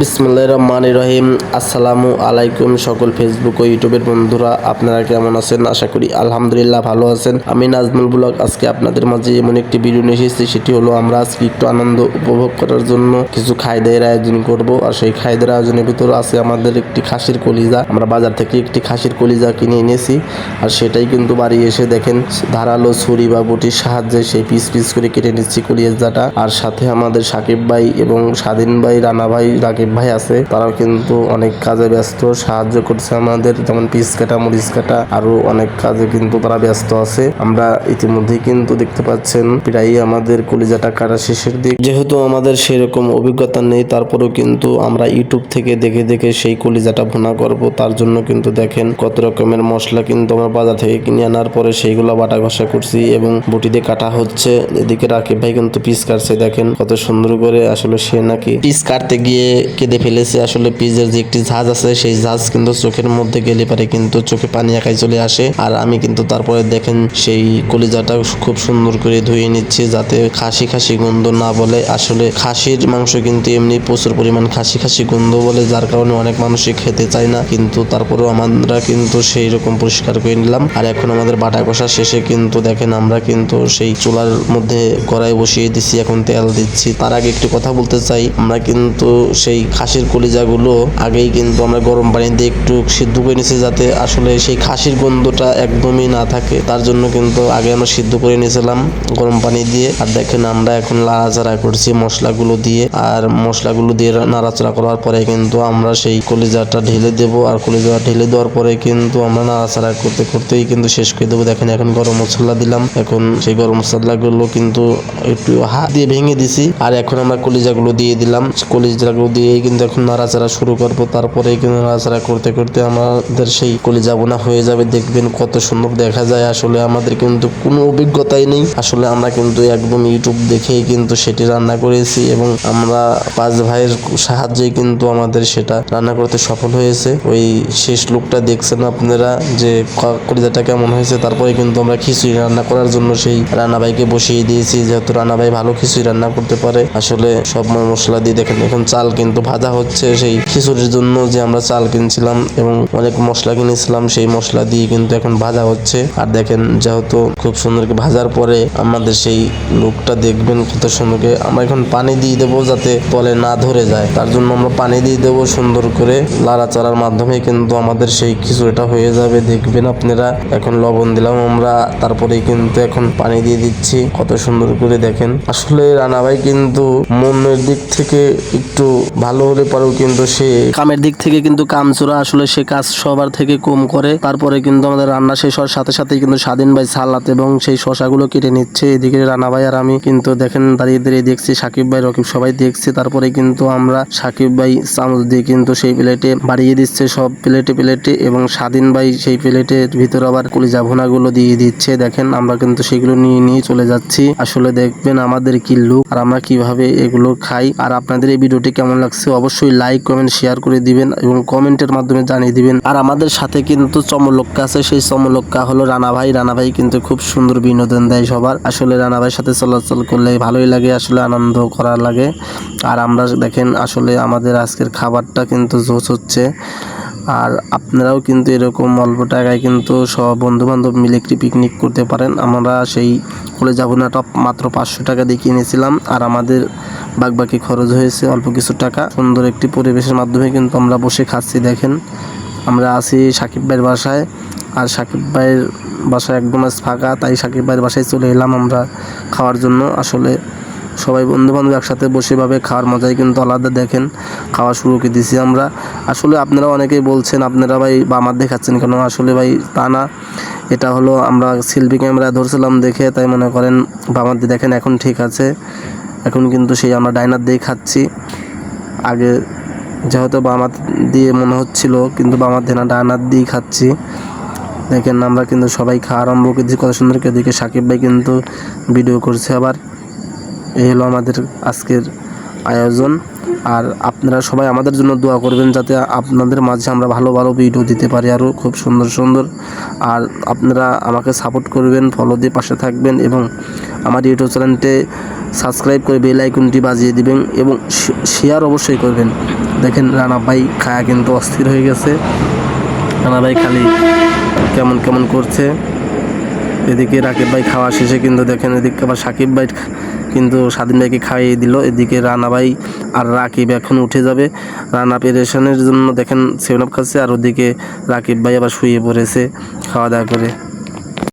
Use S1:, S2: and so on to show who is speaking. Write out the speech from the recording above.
S1: বিসমুল্লাহ রহমান রহিম। আসসালামু আলাইকুম সকল ফেসবুক ও ইউটিউবের বন্ধুরা, আপনারা কেমন আছেন? আশা করি আলহামদুলিল্লাহ ভালো আছেন। আমি নাজমুল ব্লগ, আজকে আপনাদের মাঝে এমন একটি ভিডিও নিয়ে এসেছি, সেটি হলো আমরা আজকে একটু আনন্দ উপভোগ করার জন্য কিছু খাইদের আয়োজন করব। আর সেই খাইদের আয়োজনের ভিতরে আছে আমাদের একটি খাসির কলিজা। আমরা বাজার থেকে একটি খাসির কলিজা কিনে এনেছি। আর সেটাই কিন্তু বাড়ি এসে দেখেন, ধারালো ছুরি বা বটির সাহায্যে সেই পিস পিস করে কেটে নিচ্ছি কলিজাটা। আর সাথে আমাদের সাকিব ভাই এবং স্বাধীন ভাই, রানা ভাই, রাকিব ভাই আছে, তারাও কিন্তু অনেক কাজে ব্যস্ত, সাহায্য করছে আমাদের, যেমন পিস কাটা, মরিচ কাটা, আরও অনেক কাজে কিন্তু তারা ব্যস্ত আছে। আমরা ইতিমধ্যেই কিন্তু দেখতে পাচ্ছেন প্রায় আমাদের কলিজাটা কাটা শেষের দিক। যেহেতু আমাদের সেরকম অভিজ্ঞতা নেই, তারপরেও কিন্তু আমরা ইউটিউব থেকে দেখে দেখে সেই কলিজাটা ভুনা করব। তার জন্য কিন্তু দেখেন কত রকমের মশলা কিন্তু আমরা বাজার থেকে কিনে আনার পরে সেইগুলো বাটা ঘষা করছি এবং বটি দিয়ে কাটা হচ্ছে। এদিকে রাকিব ভাই কিন্তু পিস কাটছে, দেখেন কত সুন্দর করে আসলে সে নাকি পিস কাটতে গিয়ে কেঁদে ফেলেছে। আসলে পিজের যে একটি ঝাঁজ আছে, সেই ঝাঁজ কিন্তু চোখের মধ্যে গেলে পারে কিন্তু চোখে পানি একাই চলে আসে। আর আমি কিন্তু তারপরে দেখেন সেই কলিজাটা খুব সুন্দর করে ধুয়ে নিচ্ছি যাতে খাসি খাসি গন্ধ না বলে। আসলে খাসির মাংস কিন্তু এমনি প্রচুর পরিমাণ খাসি খাসি গন্ধ বলে, যার কারণে অনেক মানুষই খেতে চায় না। কিন্তু তারপরেও আমরা কিন্তু সেই রকম পরিষ্কার করে নিলাম। আর এখন আমাদের বাটা কষা শেষে কিন্তু দেখেন আমরা কিন্তু সেই চুলার মধ্যে কড়াই বসিয়ে দিচ্ছি, এখন তেল দিচ্ছি। তার আগে একটু কথা বলতে চাই, আমরা কিন্তু সেই খাসির কলিজাগুলো আগেই কিন্তু আমরা গরম পানি দিয়ে একটু সিদ্ধ করে নিয়েছি যাতে আসলে সেই খাসির গন্ধটা একদমই না থাকে। তার জন্য কিন্তু আগে আমরা সিদ্ধ করে নিয়েছিলাম গরম পানি দিয়ে। আর দেখেন আমরা এখন নাড়াচাড়া করছি মশলাগুলো দিয়ে। আর মশলাগুলো দিয়ে নাড়াচাড়া করার পরে কিন্তু আমরা সেই কলিজাটা ঢেলে দেব। আর কলিজা ঢেলে দেওয়ার পরে কিন্তু আমরা নাড়াচাড়া করতে করতেই কিন্তু শেষ করে দেবো। দেখেন এখন গরম মশলা দিলাম। এখন সেই গরম মশলাগুলো কিন্তু একটু হাত দিয়ে ভেঙে দিছি। আর এখন আমরা কলিজাগুলো দিয়ে দিলাম। কলিজাগুলো দিয়েই কিন্তু এখন নাড়াচাড়া শুরু করব। তারপরে কিন্তু নাড়াচাড়া করতে করতে আমাদের সেই কলিজা বোনা হয়ে যাবে। দেখবেন কত সুন্দর দেখা যায়। আসলে আমাদের কিন্তু কোনো অভিজ্ঞতাই নেই। আসলে আমরা কিন্তু একদম ইউটিউব দেখেই কিন্তু সেটি রান্না করেছি এবং আমরা পাঁচ ভাইয়ের সাহায্যেই কিন্তু আমাদের সেটা রান্না করতে সফল হয়েছে। ওই শেষ লুকটা দেখছেন আপনারা যে কলিজাটা কেমন হয়েছে? তারপরে কিন্তু আমরা খিচুড়ি রান্না করার জন্য সেই রান্না ভাইকে বসিয়ে দিয়েছি। যেহেতু রান্না ভাই ভালো খিচুড়ি রান্না করতে পারে, আসলে সব মশলা দিয়ে দেখেন, এখন চাল কিন্তু ভাজা হচ্ছে, সেই খিচুড়ির জন্য যে আমরা চাল কিনছিলাম এবং অনেক মশলা কিনেছিলাম, সেই মশলা দিয়ে কিন্তু এখন ভাজা হচ্ছে। আর দেখেন, যেহেতু খুব সুন্দরকে ভাজার পরে আমাদের সেই লুকটা দেখবেন কত সুন্দর করে। আমরা এখন পানি দিয়ে দেবো যাতে তলে না ধরে যায়। তার জন্য আমরা পানি দিয়ে দেবো সুন্দর করে। লাড়াচাড়ার মাধ্যমে কিন্তু আমাদের সেই খিচুড়িটা হয়ে যাবে, দেখবেন আপনারা। এখন লবণ দিলাম আমরা, তারপরে কিন্তু এখন পানি দিয়ে দিচ্ছি। কত সুন্দর করে দেখেন। আসলে রানা ভাই কিন্তু মনের দিক থেকে একটু ভালো হলে পরেও কিন্তু সে কামের দিক থেকে কিন্তু কামচোরা আসলে সে কাজ সবার থেকে কম করে। তারপরে কিন্তু আমাদের রান্না শেষ হওয়ার সাথে সাথে কিন্তু স্বাধীন ভাই সালাত এবং সেই শশাগুলো কেটে নিচ্ছে। এদিকে রানা ভাই আর আমি কিন্তু দেখেন দাঁড়িয়ে দাঁড়িয়ে দেখছি, সাকিব ভাই, রকিব সবাই দেখছি। তারপরে কিন্তু আমরা সাকিব ভাই চামচ দিয়ে কিন্তু সেই প্লেটে বাড়িয়ে দিচ্ছে সব প্লেটে প্লেটে এবং স্বাধীন ভাই সেই প্লেটের ভিতরে আবার কলিজা ভুনাগুলো দিয়ে দিচ্ছে। দেখেন আমরা কিন্তু সেগুলো নিয়ে নিয়ে চলে যাচ্ছি। আসলে দেখবেন আমাদের কি লুক আর আমরা কীভাবে এগুলো খাই। আর আপনাদের এই ভিডিওটি কেমন লাগছে অবশ্যই লাইক কমেন্ট শেয়ার করে দিবেন এবং কমেন্টের মাধ্যমে জানিয়ে দিবেন। আর আমাদের সাথে কিন্তু চমলক্কা আছে, সেই চমলক্কা হলো রানা ভাই। রানা ভাই কিন্তু খুব সুন্দর বিনোদন দেয় সবার। আসলে রানা ভাইয়ের সাথে চলাচল করলে ভালোই লাগে, আসলে আনন্দ করা লাগে। আর আমরা দেখেন, আসলে আমাদের আজকের খাবারটা কিন্তু জোস হচ্ছে। আর আপনারাও কিন্তু এরকম অল্প টাকায় কিন্তু সব বন্ধু বান্ধব মিলে একটি পিকনিক করতে পারেন। আমরা সেই কলে যাব না, টপ মাত্র পাঁচশো টাকা দিয়ে কিনেছিলাম আর আমাদের বাকি খরচ হয়েছে অল্প কিছু টাকা। সুন্দর একটি পরিবেশের মাধ্যমে কিন্তু আমরা বসে খাচ্ছি, দেখেন। আমরা আছি সাকিব ভাইয়ের বাসায়। আর সাকিব ভাইয়ের বাসায় একদম ফাঁকা, তাই সাকিব ভাইয়ের বাসায় চলে এলাম আমরা খাওয়ার জন্য। আসলে সবাই বন্ধু বান্ধব একসাথে বসে ভাবে খাওয়ার মজাই কিন্তু আলাদা, দেখেন খাওয়া শুরু করে দিছি আমরা। আসলে আপনারা অনেকেই বলছেন, আপনারা ভাই বামার দেখাচ্ছেন কেন? আসলে ভাই তা না। এটা হলো আমরা সেলফি ক্যামেরা ধরছিলাম দেখে, তাই মনে করেন বামার দেখেন এখন ঠিক আছে। এখন কিন্তু সেই আমরা ডাইনার দিয়ে খাচ্ছি। আগে যেহেতু বামাত দিয়ে মনে হচ্ছিল, কিন্তু বামার দিয়ে না ডাইনার দিয়েই খাচ্ছি। দেখেন আমরা কিন্তু সবাই খাওয়া আরম্ভ করেছি কত সুন্দর করে এদিকে সাকিব ভাই কিন্তু ভিডিও করছে আবার। এই হলো আমাদের আজকের আয়োজন। আর আপনারা সবাই আমাদের জন্য দোয়া করবেন যাতে আপনাদের মাঝে আমরা ভালো ভালো ভিডিও দিতে পারি আরও খুব সুন্দর সুন্দর। আর আপনারা আমাকে সাপোর্ট করবেন ফলো দিয়ে পাশে থাকবেন এবং আমার ইউটিউব চ্যানেলটি সাবস্ক্রাইব করে বেল আইকনটি বাজিয়ে দিবেন এবং শেয়ার অবশ্যই করবেন। দেখেন রানা ভাই খায়া কিন্তু অস্থির হয়ে গেছে। রানা ভাই খালি কেমন কেমন করছে? এদিকে রাকিব ভাই খাওয়া শেষে কিন্তু দেখেন এদিকে আবার সাকিব ভাই কিন্তু স্বাধীন ভাইকে খাইয়ে দিল। এদিকে রানা ভাই আর রাকিব এখন উঠে যাবে। রানা পেরেশনের জন্য দেখেন সেভেন আপ খাচ্ছে আর ওদিকে রাকিব ভাই আবার শুয়ে পড়েছে খাওয়া দাওয়া করে।